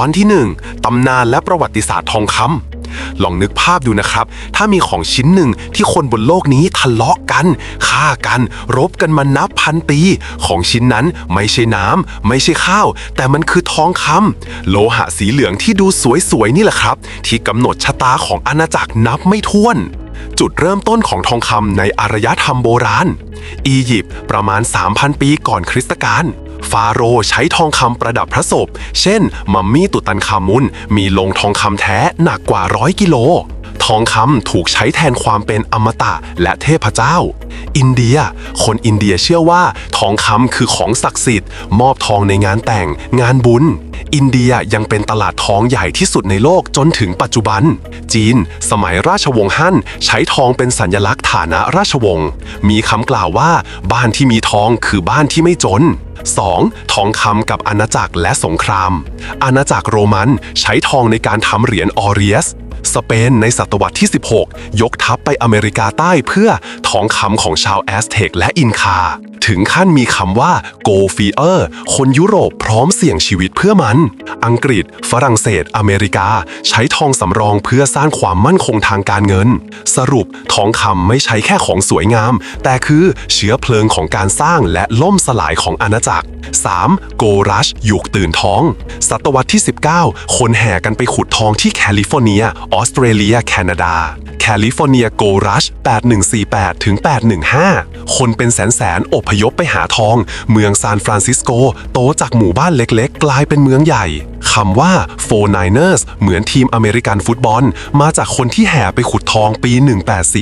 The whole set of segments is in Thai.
อนที่ 1 ตำนานและประวัติศาสตร์ทองคำลองนึกภาพดูนะครับ ถ้ามีของชิ้นหนึ่งที่คนบนโลกนี้ทะเลาะกันฆ่ากัน รบกันมานับพันปี ของชิ้นนั้นไม่ใช่น้ำไม่ใช่ข้าว แต่มันคือทองคำโลหะสีเหลืองที่ดูสวยๆนี่แหละครับ ที่กำหนดชะตาของอาณาจักรนับไม่ถ้วนจุดเริ่มต้นของทองคำในอารยธรรมโบราณ อียิปต์ประมาณ 3,000 ปีก่อนคริสตกาล ฟาโรห์ใช้ทองคำประดับพระศพ เช่น มัมมี่ตุตันคามุน มีลงทองคำแท้หนักกว่าร้อยกิโล ทองคำถูกใช้แทนความเป็นอมตะและเทพเจ้า อินเดีย คนอินเดียเชื่อว่า ทองคำคือของศักดิ์สิทธิ์ มอบทองในงานแต่ง งานบุญ อินเดียยังเป็นตลาดทองใหญ่ที่สุดในโลกจนถึงปัจจุบัน จีน สมัยราชวงศ์ฮั่นใช้ทองเป็นสัญลักษณ์ฐานะราชวงศ์ มีคำกล่าวว่า บ้านที่มีทองคือบ้านที่ไม่จน 2. ทองคำกับอาณาจักรและสงคราม อาณาจักรโรมันใช้ทองในการทำเหรียญออเรียส สเปนในศตวรรษที่ 16 ยกทัพไปอเมริกาใต้เพื่อทองคำของชาวแอสเท็กและอินคา ถึงขั้นมีคำว่าโกฟีเออร์คนยุโรปพร้อมเสี่ยงชีวิตเพื่อมัน อังกฤษ ฝรั่งเศส อเมริกา ใช้ทองสำรองเพื่อสร้างความมั่นคงทางการเงิน สรุปทองคำไม่ใช่แค่ของสวยงาม แต่คือเชื้อเพลิงของการสร้างและล่มสลายของอาณาจักร 3. โกรัชยุคตื่นท้อง ศตวรรษที่ 19 คนแห่กันไปขุดทองที่แคลิฟอร์เนีย ออสเตรเลีย แคนาดา ลิฟอร์เนียโกรัช8148ถึง815 คนเป็นแสนแสนอพยพไปหาทอง เมืองซานฟรานซิสโก โตจากหมู่บ้านเล็กๆ กลายเป็นเมืองใหญ่ คำว่า Four Niners เหมือนทีมอเมริกันฟุตบอล มาจากคนที่แห่ไปขุดทองปี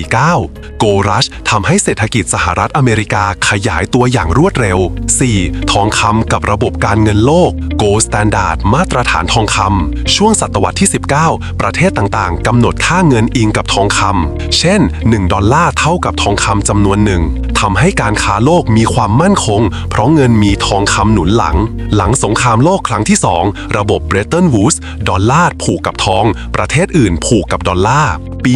1849 โกรัชทำให้เศรษฐกิจสหรัฐอเมริกาขยายตัวอย่างรวดเร็ว 4. ทองคำกับระบบการเงินโลก Gold Standard มาตรฐานทองคำช่วงศตวรรษที่ 19 ประเทศต่างๆกำหนดค่าเงินอิงกับทองคำเช่น 1 ดอลลาร์เท่ากับทองคำจำนวนหนึ่งทำให้การค้าโลกมีความมั่นคง เพราะเงินมีทองคำหนุนหลัง หลังสงครามโลกครั้งที่ 2 ระบบเบรตันวูดส์ดอลลาร์ผูกกับทอง ประเทศอื่นผูกกับดอลลาร์ ปี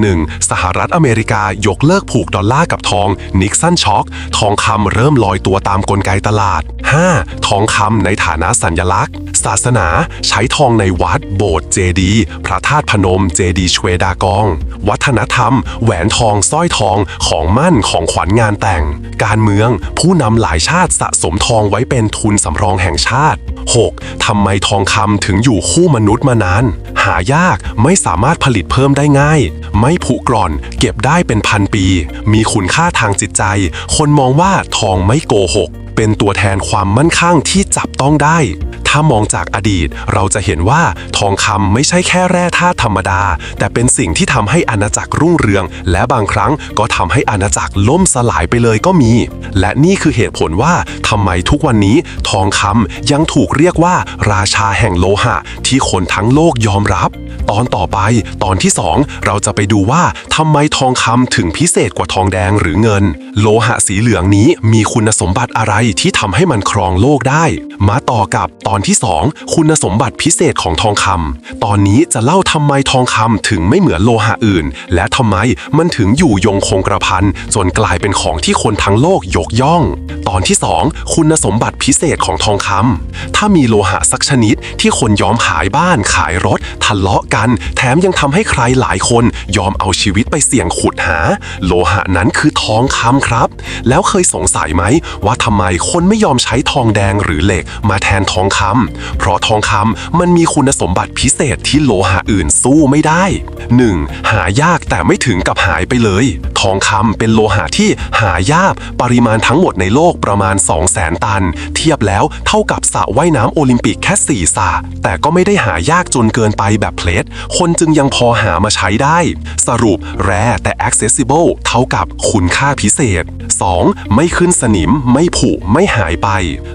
171 สหรัฐอเมริกายกเลิกผูกดอลลาร์กับทองนิกสันช็อคทองคำเริ่มลอยตัวตามกลไกตลาด 5. ทองคำในฐานะสัญลักษณ์ ศาสนาใช้ทองในวัด โบสถ์เจดีพระธาตุพนมเจดีชเวดากอง วัฒนธรรม แหวนทองสร้อยทองของมั่นของขวัญงานแต่ง การเมืองผู้นำหลายชาติสะสมทองไว้เป็นทุนสำรองแห่งชาติ 6. ทำไมทององคำถึงอยู่คู่มนุษย์มานาน หายากไม่สามารถผลิตเพิ่มได้ง่าย ไม่ผุกร่อน เก็บได้เป็นพันปี มีคุณค่าทางจิตใจ คนมองว่าทองไม่โกหก เป็นตัวแทนความมั่นคงที่จับต้องได้ ถ้ามองจากอดีตเราจะเห็นว่าทองคำไม่ใช่แค่แร่ธาตุธรรมดา แต่เป็นสิ่งที่ทำให้อาณาจักรรุ่งเรือง และบางครั้งก็ทำให้อาณาจักรล่มสลายไปเลยก็มี และนี่คือเหตุผลว่าทำไมทุกวันนี้ทองคำยังถูกเรียกว่าราชาแห่งโลหะที่คนทั้งโลกยอมรับ ตอนต่อไปตอนที่ 2 เราจะไปดูว่าทำไมทองคำถึงพิเศษกว่าทองแดงหรือเงิน โลหะสีเหลืองนี้มีคุณสมบัติอะไรที่ทำให้มันครองโลกได้ มาต่อกับตอนที่ 2 คุณสมบัติพิเศษของทองคำตอนนี้จะเล่าทำไมทองคำถึงไม่เหมือนโลหะอื่น และทำไมมันถึงอยู่ยงคงกระพันจนกลายเป็นของที่คนทั้งโลกยกย่อง ตอนที่ 2 คุณสมบัติพิเศษของทองคำถ้ามีโลหะสักชนิดที่คนยอมขายบ้านขายรถทะเลาะกัน แถมยังทำให้ใครหลายคนยอมเอาชีวิตไปเสี่ยงขุดหา โลหะนั้นคือทองคำครับ แล้วเคยสงสัยไหม ว่าทำไมคนไม่ยอมใช้ทองแดงหรือเหล็กมาแทนทองคำเพราะทองคำมันมีคุณสมบัติพิเศษที่โลหะอื่นสู้ไม่ได้ 1. หายากแต่ไม่ถึงกับหายไปเลย ทองคำเป็นโลหะที่หายากปริมาณทั้งหมดในโลกประมาณ 2 0 0แสนตัน เทียบแล้วเท่ากับสระว่ายน้ำโอลิมปิกแค่4สระแต่ก็ไม่ได้หายากจนเกินไปแบบเพลทคนจึงยังพอหามาใช้ได้ สรุปแร่แต่ accessible เท่ากับคุณค่าพิเศษ 2. ไม่ขึ้นสนิม ไม่ผุไม่หายไป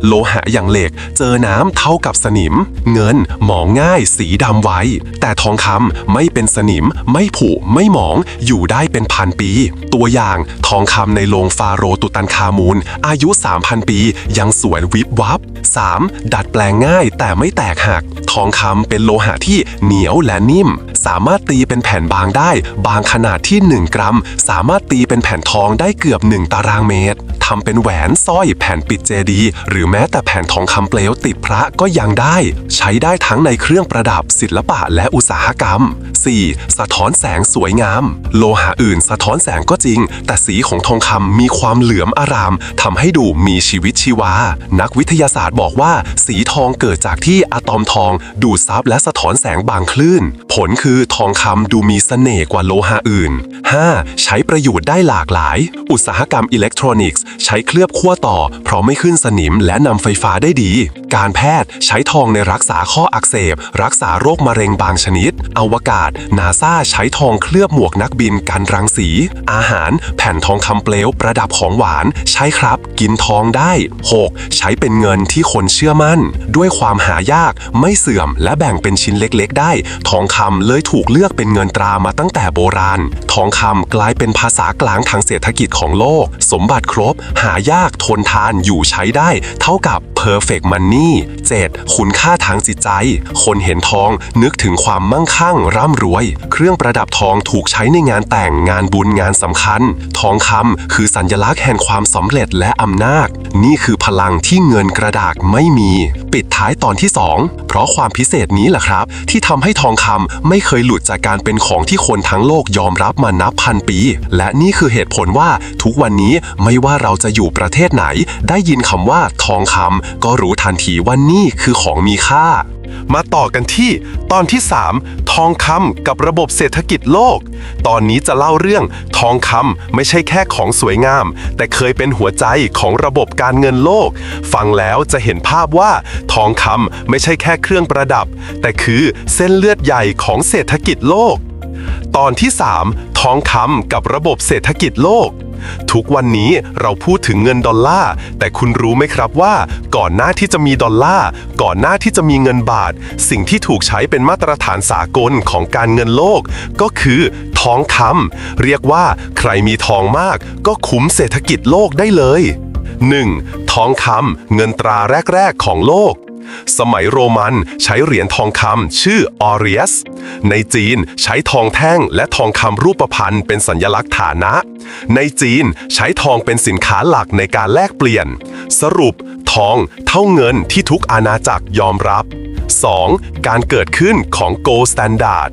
โลหะอย่างเหล็ก เจอน้ำเท่ากับสนิม เงินหมองง่ายสีดำไว้ แต่ทองคำไม่เป็นสนิม ไม่ผุไม่หมอง อยู่ได้เป็นพันปี ตัวอย่างทองคำในโรงฟาโรตุตันคามูนอายุ 3,000 ปี ยังสวยวิบวับ 3. ดัดแปลงง่ายแต่ไม่แตกหัก ทองคำเป็นโลหะที่เหนียวและนิ่ม สามารถตีเป็นแผ่นบางได้ บางขนาดที่ 1 กรัม สามารถตีเป็นแผ่นทองได้เกือบ 1 ตารางเมตร ทำเป็นแหวนสร้อยแผ่นปิดเจดีหรือแม้แต่แผ่นทองคำเปลวติดพระก็ยังได้ ใช้ได้ทั้งในเครื่องประดับศิลปะและอุตสาหกรรม 4. สะท้อนแสงสวยงาม โลหะอื่นสะท้อนแสงก็จริง แต่สีของทองคำมีความเหลือมอารามทำให้ดูมีชีวิตชีวา นักวิทยาศาสตร์บอกว่า สีทองเกิดจากที่อะตอมทอง ดูดซับและสะท้อนแสงบางคลื่น ผลคือทองคำดูมีเสน่ห์กว่าโลหะอื่น 5. ใช้ประโยชน์ได้หลากหลาย อุตสาหกรรมอิเล็กทรอนิกส์ใช้เคลือบขั้วต่อ เพราะไม่ขึ้นสนิมและนำไฟฟ้าได้ดี การแพทย์ใช้ทองในรักษาข้ออักเสบ รักษาโรคมะเร็งบางชนิด อวกาศ นาซาใช้ทองเคลือบหมวกนักบินกันรังสี อาหาร แผ่นทองคำเปลวประดับของหวาน ใช่ครับ กินทองได้ 6. ใช้เป็นเงินที่คนเชื่อมั่น ด้วยความหายากไม่เสื่อม และแบ่งเป็นชิ้นเล็กๆ ได้ ทองคำเลยถูกเลือกเป็นเงินตรามาตั้งแต่โบราณ ทองคำกลายเป็นภาษากลางทางเศรษฐกิจของโลก สมบัติครบหายากทนทานอยู่ใช้ได้เท่ากับ perfect money 7. คุณค่าทางจิตใจ คนเห็นทองนึกถึงความมั่งคั่งร่ำรวย เครื่องประดับทองถูกใช้ในงานแต่งงานบุญงานสำคัญ ทองคำคือสัญลักษณ์แห่งความสำเร็จและอำนาจ นี่คือพลังที่เงินกระดาษไม่มี ปิดท้ายตอนที่ 2 เพราะความพิเศษนี้แหละครับ ที่ทำให้ทองคำไม่เคยหลุดจากการเป็นของที่คนทั้งโลกยอมรับมานับพันปี และนี่คือเหตุผลว่าทุกวันนี้ไม่ว่าเราจะอยู่ประเทศไหน ได้ยินคำว่าทองคำก็รู้ทันทีว่านี่คือของมีค่า มาต่อกันที่ตอนที่ 3 ทองคำกับระบบเศรษฐกิจโลก ตอนนี้จะเล่าเรื่องทองคำไม่ใช่แค่ของสวยงาม แต่เคยเป็นหัวใจของระบบการเงินโลก ฟังแล้วจะเห็นภาพว่าทองคำไม่ใช่แค่เครื่องประดับ แต่คือเส้นเลือดใหญ่ของเศรษฐกิจโลก ตอนที่ 3 ทองคำกับระบบเศรษฐกิจโลก ทุกวันนี้เราพูดถึงเงินดอลลาร์ แต่คุณรู้ไหมครับว่า ก่อนหน้าที่จะมีดอลลาร์ ก่อนหน้าที่จะมีเงินบาท สิ่งที่ถูกใช้เป็นมาตรฐานสากลของการเงินโลก ก็คือทองคำเรียกว่าใครมีทองมาก ก็คุ้มเศรษฐกิจโลกได้เลย 1. ทองคำเงินตราแรก ๆ ของโลก สมัยโรมันใช้เหรียญทองคำชื่อออเรียส ในจีนใช้ทองแท่งและทองคำรูปพรรณเป็นสัญลักษณ์ฐานะ ในจีนใช้ทองเป็นสินค้าหลักในการแลกเปลี่ยน สรุปทองเท่าเงินที่ทุกอาณาจักรยอมรับ 2. การเกิดขึ้นของโกลสแตนดาร์ด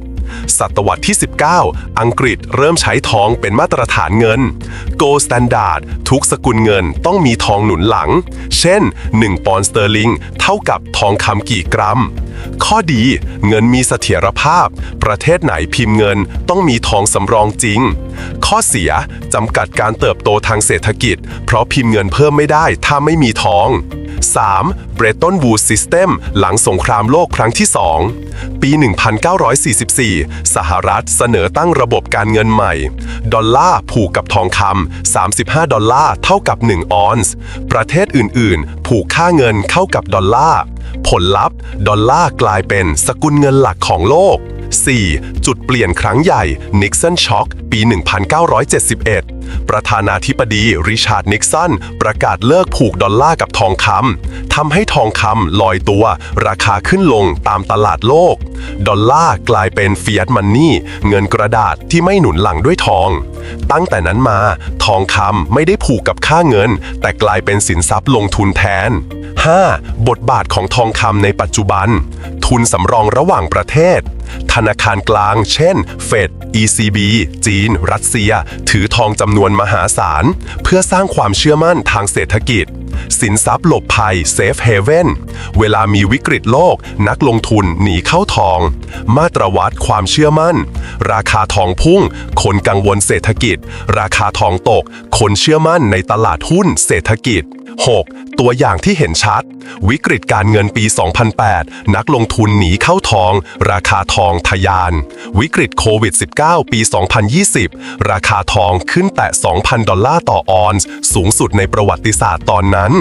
ศตวรรษที่ 19 อังกฤษเริ่มใช้ทองเป็นมาตรฐานเงิน Gold Standard ทุกสกุลเงินต้องมีทองหนุนหลัง เช่น 1 ปอนด์สเตอร์ลิงเท่ากับทองคำกี่กรัม ข้อดีเงินมีเสถียรภาพ ประเทศไหนพิมพ์เงินต้องมีทองสำรองจริง ข้อเสียจำกัดการเติบโตทางเศรษฐกิจ เพราะพิมพ์เงินเพิ่มไม่ได้ถ้าไม่มีทอง 3. เบรตันวูดซิสเต็มหลังสงครามโลกครั้งที่ 2 ปี 1944 สหรัฐเสนอตั้งระบบการเงินใหม่ ดอลลาร์ผูกกับทองคำ 35 ดอลลาร์เท่ากับ 1 ออนซ์ ประเทศอื่น ๆ ผูกค่าเงินเข้ากับดอลลาร์ ผลลัพธ์ ดอลลาร์กลายเป็นสกุลเงินหลักของโลก 4. จุดเปลี่ยนครั้งใหญ่นิกสันช็อคปี 1971 ประธานาธิบดีริชาร์ดนิกสันประกาศเลิกผูกดอลลาร์กับทองคำทำให้ทองคำลอยตัว ราคาขึ้นลงตามตลาดโลก ดอลลาร์กลายเป็นเฟิ a ตมันนี่เงินกระดาษที่ไม่หนุนหลังด้วยทอง ตั้งแต่นั้นมา ทองคำไม่ได้ผูกกับค่าเงิน แต่กลายเป็นสินทรัพย์ลงทุนแทน 5. บทบาทของทองคำในปัจจุบัน ทุนสำรองระหว่างประเทศ ธนาคารกลาง เช่น เฟด ECB จีน รัสเซีย ถือทองจำนวนมหาศาล เพื่อสร้างความเชื่อมั่นทางเศรษฐกิจ สินทรัพย์หลบภัย Safe Haven เวลามีวิกฤตโลก นักลงทุนหนีเข้าทอง มาตรวัดความเชื่อมั่น ราคาทองพุ่ง คนกังวลเศรษฐกิจ ราคาทองตก คนเชื่อมั่นในตลาดหุ้นเศรษฐกิจ 6. ตัวอย่างที่เห็นชัด วิกฤตการเงินปี 2008 นักลงทุนหนีเข้าทอง ราคาทองทะยาน วิกฤตโควิด -19 ปี 2020 ราคาทองขึ้นแตะ 2,000 ดอลลาร์ต่อออนซ์ สูงสุดในประวัติศาสตร์ตอนนั้น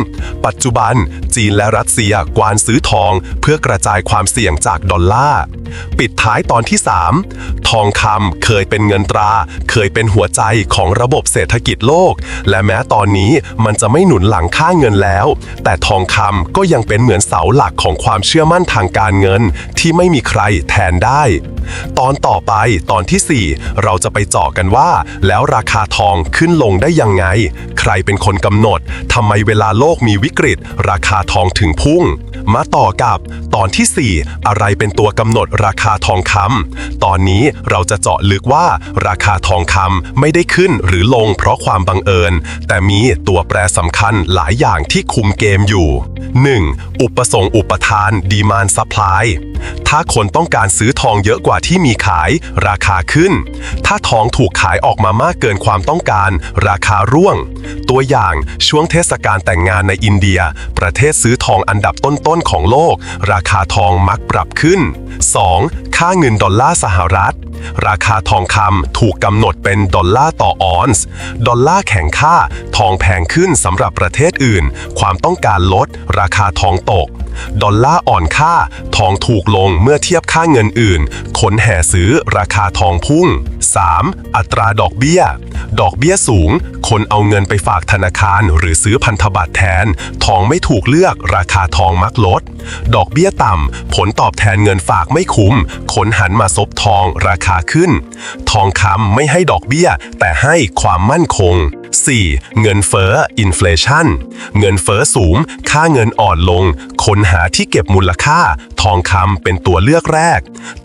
ปัจจุบัน จีนและรัสเซียกวานซื้อทอง เพื่อกระจายความเสี่ยงจากดอลลาร์ ปิดท้ายตอนที่ 3 ทองคำเคยเป็นเงินตรา เคยเป็นหัวใจของระบบเศรษฐกิจโลก และแม้ตอนนี้มันจะไม่หนุนหลังค่าาเงินแล้ว แต่ทองคำก็ยังเป็นเหมือนเสาหลักของความเชื่อมั่นทางการเงิน ที่ไม่มีใครแทนได้ ตอนต่อไปตอนทีสี่ 4 เราจะไปเจาะกันว่า แล้วราคาทองขึ้นลงได้ยังไง ใครเป็นคนกำหนดทำไมเวลาโลกมีวิกฤต ราคาทองถึงพุ่ง มาต่อกับตอนทีสี่ 4 อะไรเป็นตัวกำหนดราคาทองคำตอนนี้เราจะเจาะลึกว่าราคาทองคำไม่ได้ขึ้นหรือลงเพราะความบังเอิญ แต่มีตัวแปรสำคัญหลายอย่างที่คุมเกมอยู่ 1. อุปสงค์อุปทานดีมานซัพพลายถ้าคนต้องการซื้อทองเยอะกว่าที่มีขายราคาขึ้น ถ้าทองถูกขายออกมามากเกินความต้องการ ราคาร่วง ตัวอย่างช่วงเทศกาลแต่งงานในอินเดีย ประเทศซื้อทองอันดับต้นๆของโลก ราคาทองมักปรับขึ้น 2. ค่าเงินดอลลาร์สหรัฐ ราคาทองคำถูกกำหนดเป็นดอลลาร์ต่อออนซ์ ดอลลาร์แข็งค่า ทองแพงขึ้นสำหรับประเทศอื่น ความต้องการลด ราคาทองตก ดอลลาร์อ่อนค่า ทองถูกลงเมื่อเทียบค่าเงินอื่น คนแห่ซื้อราคาทองพุ่ง 3. อัตราดอกเบี้ย ดอกเบี้ยสูง คนเอาเงินไปฝากธนาคารหรือซื้อพันธบัตรแทน ทองไม่ถูกเลือกราคาทองมักลด ดอกเบี้ยต่ำ ผลตอบแทนเงินฝากไม่คุ้ม คนหันมาซบทองราคาขึ้น ทองคำไม่ให้ดอกเบี้ย แต่ให้ความมั่นคง 4. เงินเฟ้ออินฟลชันเงินเฟ้อสูง ค่าเงินอ่อนลง คนหาที่เก็บมูลค่า องคำเป็นตัวเลือกแรก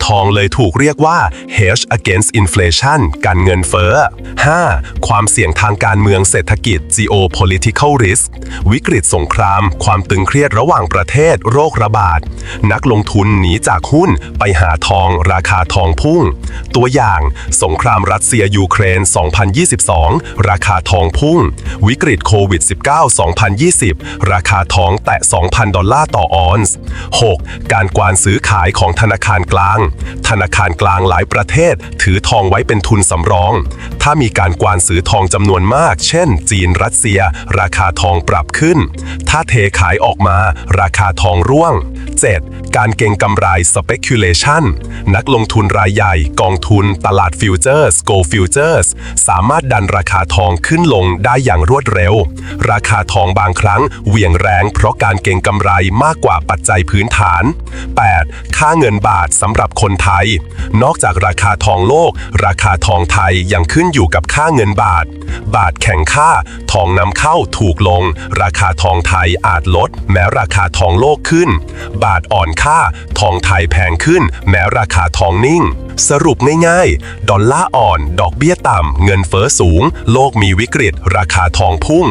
ทองเลยถูกเรียกว่า hedge against inflation กันเงินเฟ้อ 5. ความเสี่ยงทางการเมืองเศรษฐกิจ geopolitical risk วิกฤตสงคราม ความตึงเครียดระหว่างประเทศ โรคระบาด นักลงทุนหนีจากหุ้นไปหาทองราคาทองพุ่ง ตัวอย่าง สงครามรัสเซียยูเครน 2022 ราคาทองพุ่ง วิกฤตโควิด -19 2020 ราคาทองแตะ 2,000 ดอลลาร์ต่อออนซ์ 6. การกวานซื้อขายของธนาคารกลาง ธนาคารกลางหลายประเทศถือทองไว้เป็นทุนสำรองถ้ามีการกวานซื้อทองจำนวนมาก เช่น จีนรัสเซีย ราคาทองปรับขึ้น ถ้าเทขายออกมา ราคาทองร่วง 7. การเก็งกำไร speculation นักลงทุนรายใหญ่กองทุน ตลาดฟิวเจอร์ส Gold Futures สามารถดันราคาทองขึ้นลงได้อย่างรวดเร็ว ราคาทองบางครั้งเหวี่ยงแรงเพราะการเก็งกำไรมากกว่าปัจจัยพื้นฐาน 8. ค่าเงินบาทสำหรับคนไทย นอกจากราคาทองโลก ราคาทองไทยยังขึ้นอยู่กับค่าเงินบาท บาทแข็งค่า ทองนำเข้าถูกลง ราคาทองไทยอาจลด แม้ราคาทองโลกขึ้น บาทอ่อนค่า ทองไทยแพงขึ้น แม้ราคาทองนิ่ง สรุปง่ายๆ ดอลลาร์อ่อน ดอกเบี้ยต่ำ เงินเฟ้อสูง โลกมีวิกฤต ราคาทองพุ่ง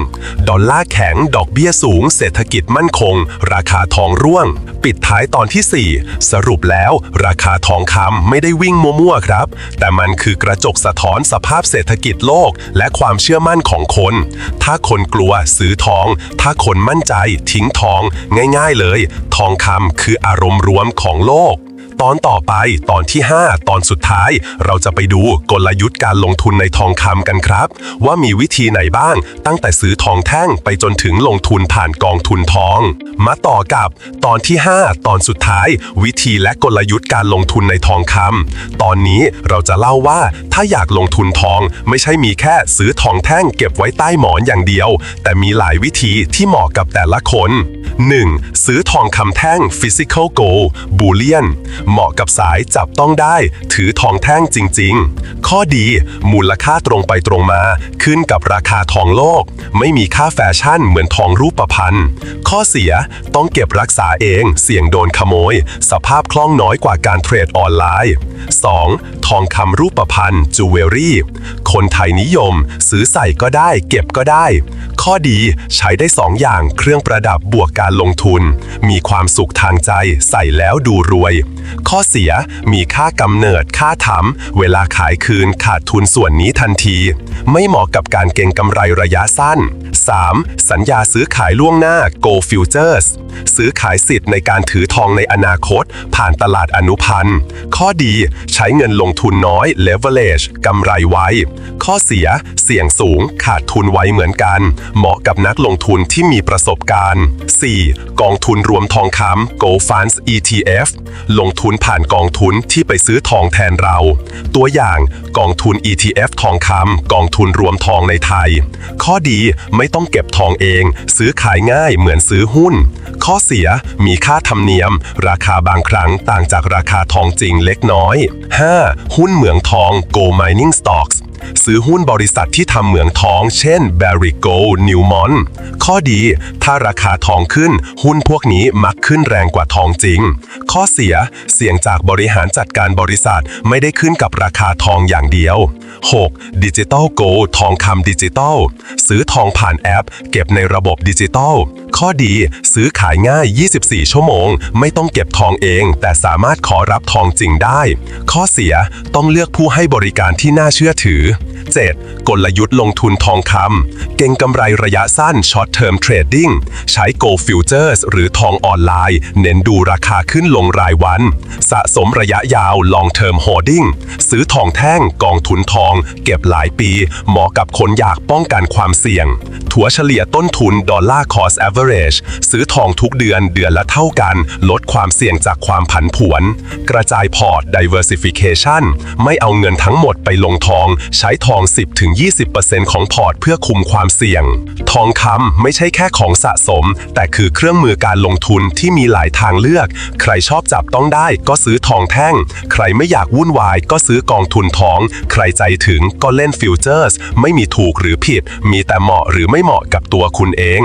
ดอลลาร์แข็ง ดอกเบี้ยสูง เศรษฐกิจมั่นคง ราคาทองร่วง ปิดท้ายตอนที่ 4 สรุปแล้ว ราคาทองคำไม่ได้วิ่งมั่วๆครับ แต่มันคือกระจกสะท้อนสภาพเศรษฐกิจโลกและความเชื่อมั่นของคน ถ้าคนกลัวซื้อทอง ถ้าคนมั่นใจทิ้งทอง ง่ายๆเลย ทองคำคืออารมณ์รวมของโลก ตอนต่อไปตอนที่ 5 ตอนสุดท้าย เราจะไปดูกลยุทธ์การลงทุนในทองคำกันครับ ว่ามีวิธีไหนบ้าง ตั้งแต่ซื้อทองแท่งไปจนถึงลงทุนผ่านกองทุนทอง มาต่อกับตอนที่ 5 ตอนสุดท้าย วิธีและกลยุทธ์การลงทุนในทองคำตอนนี้เราจะเล่าว่าถ้าอยากลงทุนทองไม่ใช่มีแค่ซื้อทองแท่งเก็บไว้ใต้หมอนอย่างเดียว แต่มีหลายวิธีที่เหมาะกับแต่ละคน 1. ซื้อทองคำแท่ง physical gold bullion เหมาะกับสายจับต้องได้ ถือทองแท่งจริง ๆ ข้อดี มูลค่าตรงไปตรงมา ขึ้นกับราคาทองโลก ไม่มีค่าแฟชั่นเหมือนทองรูปพรรณข้อเสียต้องเก็บรักษาเอง เสี่ยงโดนขโมย สภาพคล่องน้อยกว่าการเทรดออนไลน์ 2. ทองคำรูปพรรณจูเวลรี่ คนไทยนิยม ซื้อใส่ก็ได้ เก็บก็ได้ ข้อดีใช้ได้สองอย่างเครื่องประดับบวกการลงทุน มีความสุขทางใจใส่แล้วดูรวย ข้อเสียมีค่ากำเนิดค่าถำเวลาขายคืนขาดทุนส่วนนี้ทันที ไม่เหมาะกับการเก็งกำไรระยะสั้น 3. สัญญาซื้อขายล่วงหน้า Go Futures ซื้อขายสิทธิ์ในการถือทองในอนาคต ผ่านตลาดอนุพันธ์ ข้อดีใช้เงินลงทุนน้อย leverage กำไรไว้ ข้อเสีย เสี่ยงสูง ขาดทุนไวเหมือนกัน เหมาะกับนักลงทุนที่มีประสบการณ์ 4. กองทุนรวมทองคำ Gold Funds ETF ลงทุนผ่านกองทุนที่ไปซื้อทองแทนเรา ตัวอย่างกองทุน ETF ทองคำกองทุนรวมทองในไทย ข้อดีไม่ต้องเก็บทองเอง ซื้อขายง่ายเหมือนซื้อหุ้น ข้อเสียมีค่าธรรมเนียม ราคาบางครั้งต่างจากราคาทองจริงเล็กน้อย 5. หุ้นเหมืองทอง Gold Mining Stocks ซื้อหุ้นบริษัทที่ทำเหมืองทอง เช่น Barrick Gold Newmont ข้อดี ถ้าราคาทองขึ้น หุ้นพวกนี้มักขึ้นแรงกว่าทองจริง ข้อเสีย เสี่ยงจากบริหารจัดการบริษัทไม่ได้ขึ้นกับราคาทองอย่างเดียว 6. ดิจิตอลโกทองคำดิจิตอลซื้อทองผ่านแอป เก็บในระบบดิจิตอลข้อดี ซื้อขายง่าย 24 ชั่วโมง ไม่ต้องเก็บทองเอง แต่สามารถขอรับทองจริงได้ ข้อเสียต้องเลือกผู้ให้บริการที่น่าเชื่อถือ 7. กลยุทธ์ลงทุนทองคำ เก่งกำไรระยะสั้น Short Term Trading ใช้ Gold Futures หรือทองออนไลน์ เน้นดูราคาขึ้นลงรายวัน สะสมระยะยาว Long Term Holding ซื้อทองแท่งกองทุนทอง เก็บหลายปี เหมาะกับคนอยากป้องกันความเสี่ยง ถัวเฉลี่ยต้นทุน Dollar Cost Average ซื้อทองทุกเดือนเดือนละเท่ากัน ลดความเสี่ยงจากความผันผวน กระจายพอร์ต Diversification ไม่เอาเงินทั้งหมดไปลงทองใช้ทอง 10-20%ของพอร์ตเพื่อคุมความเสี่ยง ทองคำไม่ใช่แค่ของสะสม แต่คือเครื่องมือการลงทุนที่มีหลายทางเลือก ใครชอบจับต้องได้ก็ซื้อทองแท่ง ใครไม่อยากวุ่นวายก็ซื้อกองทุนทอง ใครใจถึงก็เล่นฟิวเจอร์ส ไม่มีถูกหรือผิด มีแต่เหมาะหรือไม่เหมาะกับตัวคุณเอง